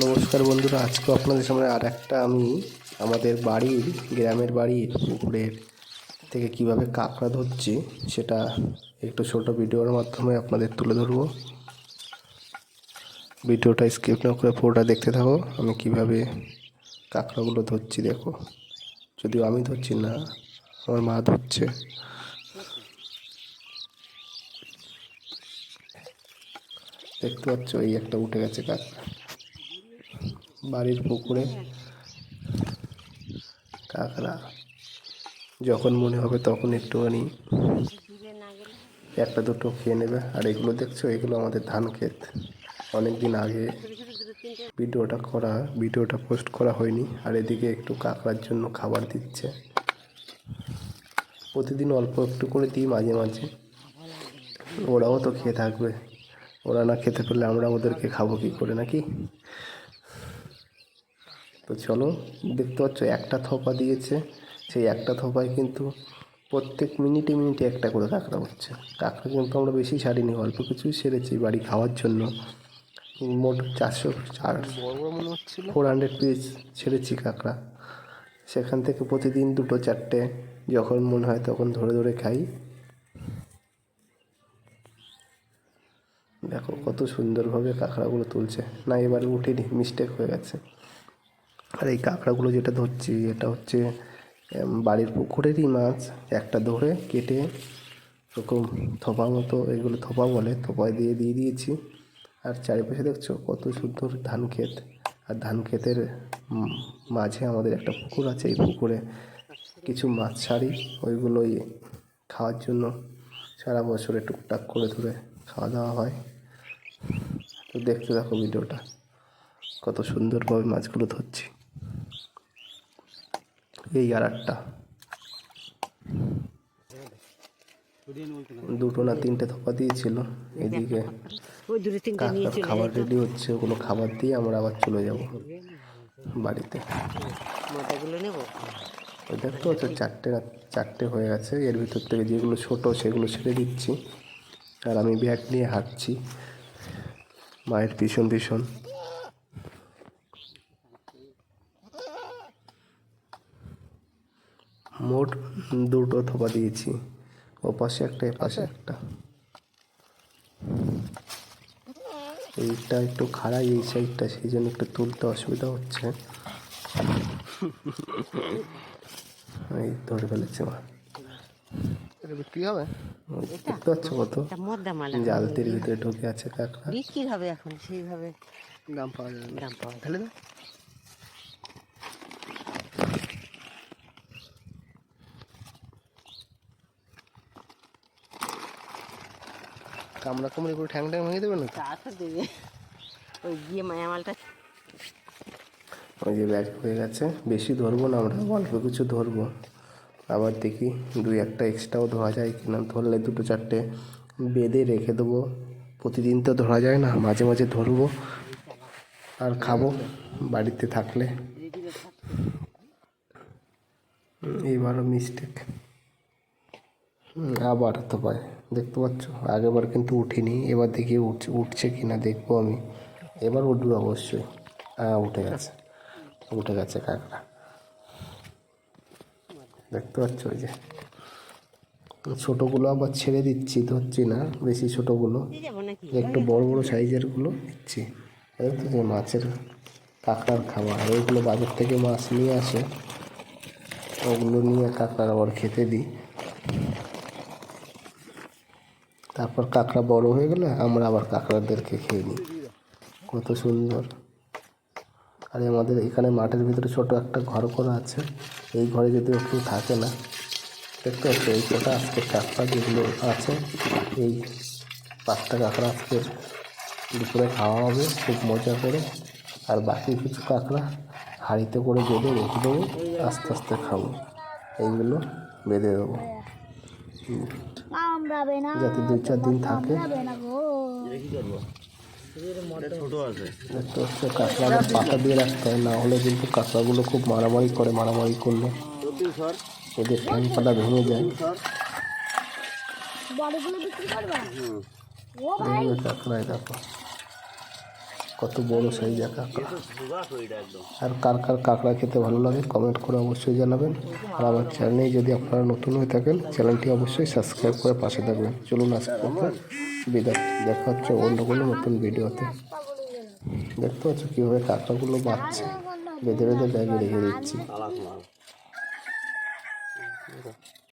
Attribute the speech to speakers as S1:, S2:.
S1: নমস্কার বন্ধুরা, আজকে আপনাদের সামনে আর একটা আমি আমাদের বাড়ির, গ্রামের বাড়ির পুকুরের থেকে কীভাবে কাঁকড়া ধরছি সেটা একটু ছোট ভিডিওর মাধ্যমে আপনাদের তুলে ধরবো। ভিডিওটা স্কিপ না করে পুরোটা দেখতে থাকো, আমি কীভাবে কাঁকড়াগুলো ধরছি দেখো। যদিও আমি ধরছি না, আমার মা ধরছে। দেখতে পাচ্ছ, এই একটা উঠে গেছে কাঁকড়া। বাড়ির পুকুরে। কাঁকড়া। যখন মনে হবে তখন একটুখানি একটা দুটো খেয়ে নেবে। আর এগুলো দেখছ? এগুলো আমাদের ধান ক্ষেত। অনেক দিন আগে ভিডিওটা করা, ভিডিওটা পোস্ট করা হয়নি। আর এদিকে একটু কাঁকড়ার জন্য খাবার দিচ্ছে। প্রতিদিন অল্প একটু করে দিই মাঝে মাঝে। ওরাও তো খেয়ে থাকবে। ওরা না খেতে পারলে আমরা ওদেরকে খাব কী করে নাকি? তো চলো, দেখতে পাচ্ছ একটা থোপা দিয়েছে। সেই একটা থোপায় কিন্তু প্রত্যেক মিনিটে মিনিটে একটা করে কাঁকড়া হচ্ছে। কাঁকড়া কিন্তু আমরা বেশি ছাড়িনি, অল্প কিছুই সেরেছি বাড়ি খাওয়ার জন্য। মোট চারশো চার ফোর হান্ড্রেড পিস ছেড়েছি কাঁকড়া। সেখান থেকে প্রতিদিন দুটো চারটে যখন মনে হয় তখন ধরে ধরে খাই। দেখো কত সুন্দরভাবে কাঁকড়াগুলো তুলছে। না, এবারে উঠিনি মিস্টেক হয়ে গেছে। আর এই কাঁকড়াগুলো যেটা ধরছি, এটা হচ্ছে বাড়ির পুকুরেরই মাছ। একটা ধরে কেটে এরকম থোপা মতো, এগুলো থোপা বলে, থোপায় দিয়ে দিয়ে দিয়েছি। আর চারিপাশে দেখছ কত সুন্দর ধান ক্ষেত। আর ধান ক্ষেতের মাঝে আমাদের একটা পুকুর আছে এই পুকুরে। কিছু মাছ ছাড়ি, ওইগুলোই খাওয়ার জন্য সারা বছরে টুকটাক করে ধরে খাওয়া দাওয়া হয়। তো দেখতে দেখো ভিডিওটা, কত সুন্দরভাবে মাছগুলো ধরছি। এই আর একটা। দুটো না তিনটে থোপা দিয়েছিল। এদিকে কাকার খাবার রেডি হচ্ছে, ওগুলো খাবার দিয়ে আমরা আবার চলে যাব বাড়িতে। দেখতে পাচ্ছ, চারটে চারটে হয়ে গেছে। এর ভিতর থেকে যেগুলো ছোট সেগুলো ছেড়ে দিচ্ছি। আর আমি ব্যাগ নিয়ে হাঁটছি। মায়ের পিছন পিছন। মোট দুটো থোপা দিয়েছি। ও পাশে একটা এ পাশে একটা। এইটা একটু খাড়াই এই সাইডটা সেই জন্য একটু তুলতে অসুবিধা হচ্ছে। এই ধরে ফেলেছে মা। বিক্রি হবে? দেখতে পাচ্ছ কত?
S2: এটা মদ্দা মালা
S1: জালতির ভিতরে ঢুকে আছে কাঁকড়া
S2: বিক্রি হবে এখন সেইভাবে।
S1: দাম পাওয়া যাবে
S2: দাম পাওয়া যায়
S1: কামড়া কামড়ি করে ঠ্যাং ঠ্যাং ভেঙে দেবে না
S2: তা তো দেবে। ওই গিয়ে
S1: ওই যে ব্যাগ হয়ে গেছে। বেশি ধরবো না আমরা অল্প কিছু ধরবো। আবার দেখি দুই একটা এক্সট্রাও ধরা যায় কিনা। ধরলে দুটো চারটে বেঁধে রেখে দেবো। প্রতিদিন তো ধরা যায় না মাঝে মাঝে ধরবো। আর খাব বাড়িতে থাকলে। এইবারও মিস্টেক আবার তো পায় দেখতে পাচ্ছ? আগেবার কিন্তু উঠিনি, এবার দেখি উঠছে উঠছে কিনা দেখব আমি। এবার উঠবে অবশ্যই। হ্যাঁ উঠে গেছে। উঠে গেছে কাঁকড়া। দেখতে পাচ্ছ ওই যে। ছোটোগুলো আবার ছেড়ে দিচ্ছি, ধরছি না, বেশি ছোটোগুলো। একটু বড় বড় সাইজেরগুলো দিচ্ছি। এই তো যে মাছের কাঁকড়ার খাবার। ওইগুলো বাজার থেকে মাছ নিয়ে আসে। ওগুলো নিয়ে কাঁকড়ার আবার খেতে দিই। তারপর কাঁকড়া বড় হয়ে গেলে আমরা আবার কাঁকড়াদেরকে খেয়ে নিই। কত সুন্দর। আর আমাদের এখানে মাঠের ভিতরে ছোট একটা ঘর করা আছে। এই ঘরে যদি কেউ থাকে না, দেখতে পাচ্ছ এই কটা আজকে কাঁকড়া যেগুলো আছে, এই পাঁচটা কাঁকড়া আজকে দুপুরে খাওয়া হবে, খুব মজা করে। আর বাকি কিছু কাঁকড়া হাঁড়িতে করে বেঁধে রেখে দেবো, আস্তে আস্তে খাব। এইগুলো বেঁধে দেবো।
S3: কামড়াবে না
S1: যাতে দুই চার দিন থাকে। দেখতে হচ্ছে পাতা দিয়ে রাখতে হয় না হলে কিন্তু কাঁকড়াগুলো খুব মারামারি করে মারামারি করলে। এদের ঠ্যাং ফাটা ভেঙে যায়। কাঁকড়ায় দেখো। কত বড় সাইজের কাঁকড়া। আর কার কার কাঁকড়া খেতে ভালো লাগে কমেন্ট করে অবশ্যই জানাবেন। আর আমার চ্যানেলে যদি আপনারা নতুন হয়ে থাকেন চ্যানেলটি অবশ্যই সাবস্ক্রাইব করে পাশে থাকবেন। চলুন আজকে বিদায় দেখা হচ্ছে অন্য কোনো নতুন ভিডিওতে। দেখতে পাচ্ছ কীভাবে কাঁকড়াগুলো বাঁচছে বেঁধে বেঁধে ব্যাগে রেখে দিচ্ছি।